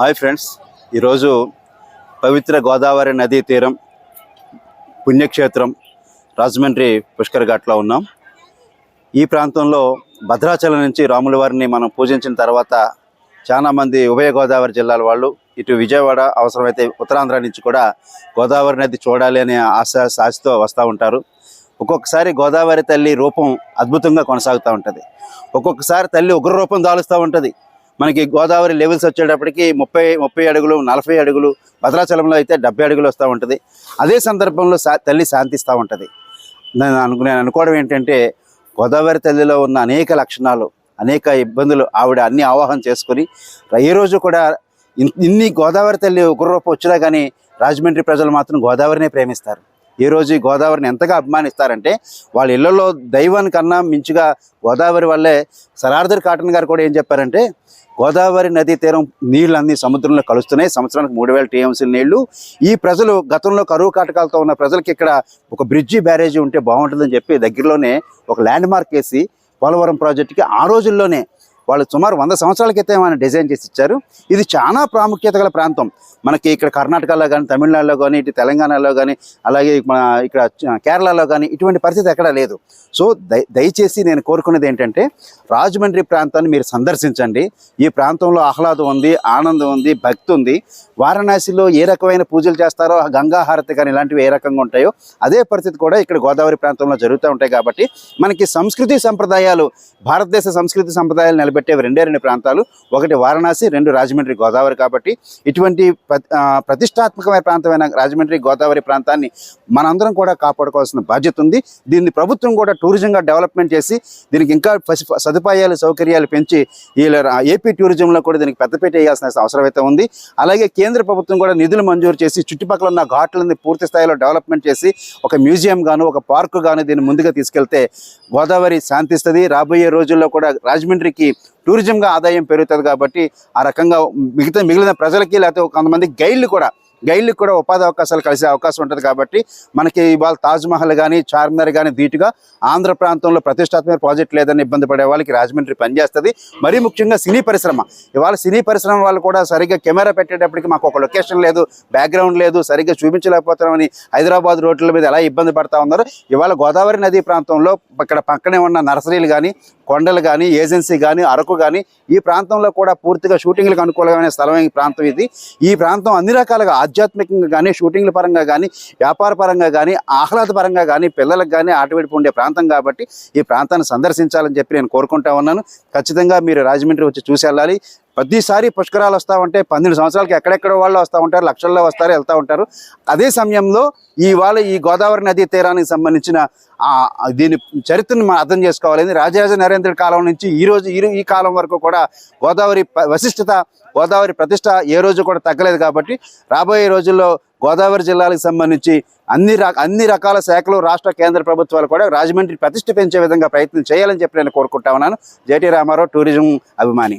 Hi friends. ఈరోజు పవిత్ర గోదావరి నదీ తీరం పుణ్యక్షేత్రం రాజమండ్రి పుష్కర్ ఘాట్లో ఉన్నాం. ఈ ప్రాంతంలో భద్రాచలం నుంచి రాముల వారిని మనం పూజించిన తర్వాత చాలామంది ఉభయ గోదావరి జిల్లాల వాళ్ళు ఇటు విజయవాడ అవసరమైతే ఉత్తరాంధ్ర నుంచి కూడా గోదావరి నది చూడాలి అనే ఆశ ఆశతో వస్తూ ఉంటారు. ఒక్కొక్కసారి గోదావరి తల్లి రూపం అద్భుతంగా కొనసాగుతూ ఉంటుంది. ఒక్కొక్కసారి తల్లి ఉగ్ర రూపం దాలుస్తూ ఉంటుంది. మనకి గోదావరి లెవెల్స్ వచ్చేటప్పటికి ముప్పై ముప్పై అడుగులు నలభై అడుగులు భద్రాచలంలో అయితే డెబ్బై అడుగులు వస్తూ ఉంటుంది. అదే సందర్భంలో సా తల్లి శాంతిస్తూ ఉంటుంది. నేను అనుకు నేను అనుకోవడం ఏంటంటే గోదావరి తల్లిలో ఉన్న అనేక లక్షణాలు అనేక ఇబ్బందులు ఆవిడ అన్ని ఆవాహన చేసుకొని ఏ రోజు కూడా ఇన్- ఇన్ని గోదావరి తల్లి ఉగ్రరూపం వచ్చినా కానీ రాజమండ్రి ప్రజలు మాత్రం గోదావరినే ప్రేమిస్తారు. ఈ రోజు ఈ గోదావరిని ఎంతగా అభిమానిస్తారంటే వాళ్ళ ఇళ్ళలో దైవాని కన్నా మించుగా గోదావరి వల్లే సరార్దర్ కాటన్ గారు కూడా ఏం చెప్పారంటే గోదావరి నదీ తీరం నీళ్ళన్నీ సముద్రంలో కలుస్తున్నాయి. సంవత్సరానికి మూడు వేల టీఎంసీల నీళ్ళు. ఈ ప్రజలు గతంలో కరువు కాటకాలతో ఉన్న ప్రజలకి ఇక్కడ ఒక బ్రిడ్జి బ్యారేజీ ఉంటే బాగుంటుందని చెప్పి దగ్గరలోనే ఒక ల్యాండ్ మార్క్ వేసి పోలవరం ప్రాజెక్టుకి ఆ రోజుల్లోనే వాళ్ళు సుమారు వంద సంవత్సరాల క్రితం ఆయన డిజైన్ చేసి ఇచ్చారు. ఇది చాలా ప్రాముఖ్యత గల ప్రాంతం. మనకి ఇక్కడ కర్ణాటకలో కానీ తమిళనాడులో కానీ ఇటు తెలంగాణలో కానీ అలాగే మన ఇక్కడ కేరళలో కానీ ఇటువంటి పరిస్థితి ఎక్కడా లేదు. సో దయచేసి నేను కోరుకునేది ఏంటంటే రాజమండ్రి ప్రాంతాన్ని మీరు సందర్శించండి. ఈ ప్రాంతంలో ఆహ్లాదం ఉంది ఆనందం ఉంది భక్తి ఉంది. వారణాసిలో ఏ రకమైన పూజలు చేస్తారో గంగాహారతి కానీ ఇలాంటివి ఏ రకంగా ఉంటాయో అదే పరిస్థితి కూడా ఇక్కడ గోదావరి ప్రాంతంలో జరుగుతూ ఉంటాయి కాబట్టి మనకి సంస్కృతి సంప్రదాయాలు భారతదేశ సంస్కృతి సంప్రదాయాలు నిలబెట్టేవి రెండే రెండు ప్రాంతాలు. ఒకటి వారణాసి రెండు రాజమండ్రి గోదావరి కాబట్టి ఇటువంటి ప్ర- ప్రతిష్టాత్మకమైన ప్రాంతమైన రాజమండ్రి గోదావరి ప్రాంతాన్ని మనందరం కూడా కాపాడుకోవాల్సిన బాధ్యత ఉంది. దీన్ని ప్రభుత్వం కూడా టూరిజంగా డెవలప్మెంట్ చేసి దీనికి ఇంకా పసి- సదుపాయాలు సౌకర్యాలు పెంచి ఏపీ టూరిజంలో కూడా దీనికి పెద్దపీట వేయాల్సిన అవసరం అయితే ఉంది. అలాగే కేంద్ర ప్రభుత్వం కూడా నిధులు మంజూరు చేసి చుట్టుపక్కల ఉన్న ఘాట్లని పూర్తి స్థాయిలో డెవలప్మెంట్ చేసి ఒక మ్యూజియం గాను ఒక పార్కు గాను దీన్ని ముందుగా తీసుకెళ్తే గోదావరి శాంతిస్తుంది. రాబోయే రోజుల్లో కూడా రాజమండ్రికి టూరిజంగా ఆదాయం పెరుగుతుంది కాబట్టి ఆ రకంగా మిగతా మిగిలిన ప్రజలకి లేకపోతే కొంతమంది గైడ్లు కూడా గైడ్లకు కూడా ఉపాధి అవకాశాలు కలిసే అవకాశం ఉంటుంది కాబట్టి మనకి ఇవాళ తాజ్మహల్ కానీ చార్మినార్ కానీ ధీటుగా ఆంధ్ర ప్రాంతంలో ప్రతిష్టాత్మక ప్రాజెక్ట్ లేదని ఇబ్బంది పడే వాళ్ళకి రాజమండ్రి పనిచేస్తుంది. మరీ ముఖ్యంగా సినీ పరిశ్రమ. ఇవాళ సినీ పరిశ్రమ వాళ్ళు కూడా సరిగ్గా కెమెరా పెట్టేటప్పటికి మాకు ఒక లొకేషన్ లేదు బ్యాక్గ్రౌండ్ లేదు సరిగ్గా చూపించలేకపోతున్నామని హైదరాబాద్ రోడ్ల మీద ఎలా ఇబ్బంది పడతా ఉన్నారు. ఇవాళ గోదావరి నదీ ప్రాంతంలో ఇక్కడ పక్కనే ఉన్న నర్సరీలు కానీ కొండలు కానీ ఏజెన్సీ కానీ అరకు కానీ ఈ ప్రాంతంలో కూడా పూర్తిగా షూటింగ్లకు అనుకూలమైన స్థలం ఈ ప్రాంతం ఇది. ఈ ప్రాంతం అన్ని రకాలుగా ఆధ్యాత్మికంగా కానీ షూటింగ్ల పరంగా కానీ వ్యాపార పరంగా కానీ ఆహ్లాదపరంగా కానీ పిల్లలకు కానీ ఆటవిడిపి ఉండే ప్రాంతం కాబట్టి ఈ ప్రాంతాన్ని సందర్శించాలని చెప్పి నేను కోరుకుంటా ఉన్నాను. ఖచ్చితంగా మీరు రాజమండ్రి వచ్చి చూసి వెళ్ళాలి. ప్రతిసారి పుష్కరాలు వస్తూ ఉంటే పన్నెండు సంవత్సరాలకి ఎక్కడెక్కడ వాళ్ళు వస్తూ ఉంటారు. లక్షల్లో వస్తారు వెళ్తూ ఉంటారు. అదే సమయంలో ఈ వాళ్ళ ఈ గోదావరి నదీ తీరానికి సంబంధించిన దీని చరిత్రను మనం అర్థం చేసుకోవాలి. రాజరాజ నరేంద్ర కాలం నుంచి ఈ రోజు ఈ కాలం వరకు కూడా గోదావరి ప- వశిష్ఠత గోదావరి ప్రతిష్ట ఏ రోజు కూడా తగ్గలేదు కాబట్టి రాబోయే రోజుల్లో గోదావరి జిల్లాలకు సంబంధించి అన్ని అన్ని రకాల శాఖలు రాష్ట్ర కేంద్ర ప్రభుత్వాలు కూడా రాజమండ్రి ప్రతిష్ట పెంచే విధంగా ప్రయత్నం చేయాలని చెప్పి నేను కోరుకుంటా ఉన్నాను. జేటీ రామారావు టూరిజం అభిమాని.